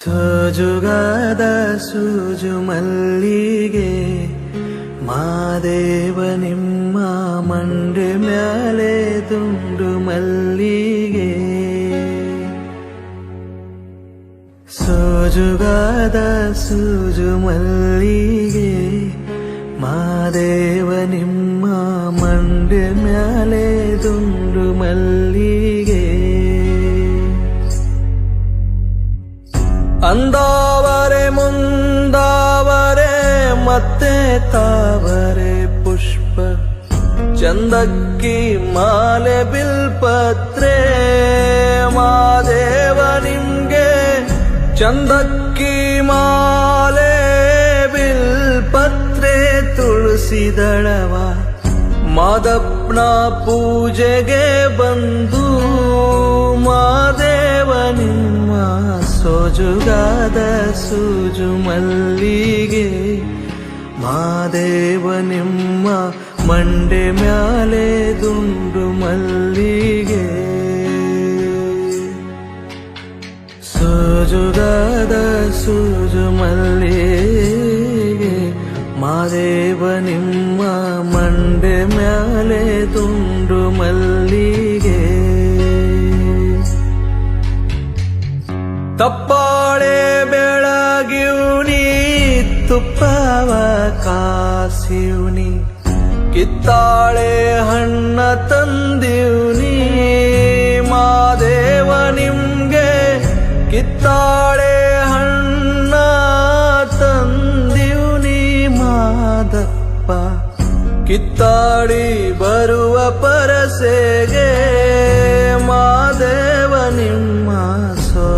ಸೋಜುಗಾದ ಸೂಜು ಮಲ್ಲಿಗೆ ಮಾದೇವ ನಿಮ್ಮ ಮಂಡೆ ಮ್ಯಾಲೆ ತುಂಡು ಮಲ್ಲಿಗೆ. ಸೋಜುಗಾದ ಸೂಜು ಮಲ್ಲಿಗೆ ಮಾದೇವ ನಿಮ್ಮ ಮಂಡೆ ಮ್ಯಾಲೆ ತುಂಡು ಮಲ್ಲಿಗೆ. ಅಂದಾವರೆ ಮುಂದಾವರೆ ಮತ್ತೆ ತಾವರೆ ಪುಷ್ಪ. ಚಂದಕ್ಕಿ ಮಾಲೆ ಬಿಲ್ಪತ್ರೆ ಮಾದೇವ ನಿಮ್ಗೆ ಚಂದಕ್ಕಿ ಮಾಲೆ ಬಿಲ್ಪತ್ರೆ ತುಳಸಿದಳವ. ಮಾದಪ್ಪನ ಪೂಜೆಗೆ ಬಂದು ಮಾದೇವ ನಿಮ್ಮ ಸೊಜುಗಾದ ಸೂಜು ಮಲ್ಲಿಗೆ, ಮಾದೇವ ನಿಮ್ಮ ಮಂಡೆ ಮ್ಯಾಲೆ ದುಂಡು ಮಲ್ಲಿಗೆ. ಸೋಜುಗಾದ ಸೂಜು ಮಲ್ಲಿಗೆ, ಮಾದೇವ ನಿಮ್ಮ ತಪ್ಪಾಳೆ ಬೆಳಗಿವ್ನಿ ತುಪ್ಪವ ಕಾಸಿವ್ನಿ ಕಿತ್ತಾಳೆ ಹಣ್ಣ ತಂದಿವ್ನಿ ಮಾದೇವ ನಿಮ್ಗೆ ಕಿತ್ತಾಳೆ ಹಣ್ಣ ತಂದಿವ್ನಿ ಮಾದಪ್ಪ. ಕಿತ್ತಾಡಿ ಬರುವ ಪರಸೆಗೆ ಮಾದೇವ ನಿಮ್ಮ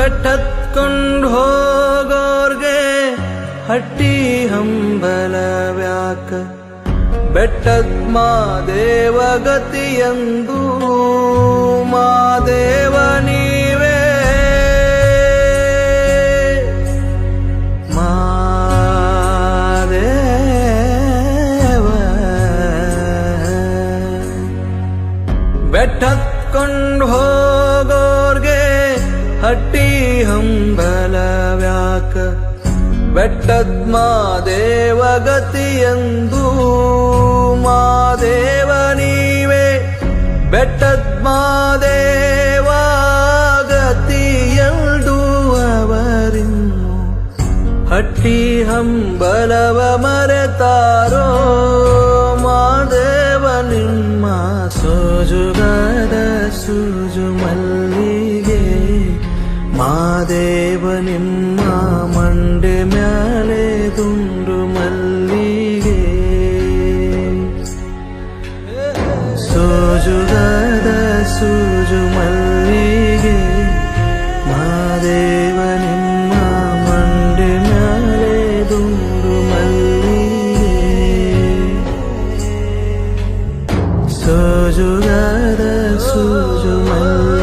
ಬೆಟ್ಟತ್ಕೊಂಡು ಹೋಗೋರ್ಗೆ ಹಟ್ಟಿ ಹಂಬಲ ವ್ಯಾಕ ಬೆಟ್ಟದ್ ಮಾದೇವ ಗತಿಯಂದು ಮಾದೇವ ನೀವೇ. ಮಾದೇವ. ಬೆಟ್ಟತ್ಕೊಂಡು ಹೋಗೋರ್ಗೆ ಹಟ್ಟಿ ಹಂಬಲವ್ಯಾಕ ಬೆಟ್ಟದ್ ಮಾದೇವ ಗತಿಯಂದು ಮಾದೇವ ನೀವೇ ಬೆಟ್ಟದ್ ಎಂದು ಅವರಿನ್ನು ಹಟ್ಟಿ ಹಂಬಲವ ಮರೆತಾರೋ ಮಾದೇವ ನಿಮ್ಮ ಸೋಜುಗದ ಸೂಜು ಮಲ್ಲಿಗೆ ಮಾದೇವ ನಿಮ್ಮ ಮಂಡೆ ಮ್ಯಾಲೆ ದುಂಡು ಮಲ್ಲಿಗೆ ಸೋಜುಗಾದ ಸೂಜು ಮಲ್ಲಿಗೆ ಮಾದೇವ ನಿಮ್ಮ ಮಂಡೆ ಮ್ಯಾಲೆ ದುಂಡು ಮಲ್ಲಿಗೆ ಸೋಜುಗಾದ ಸೂಜು ಮಲ್ಲಿಗೆ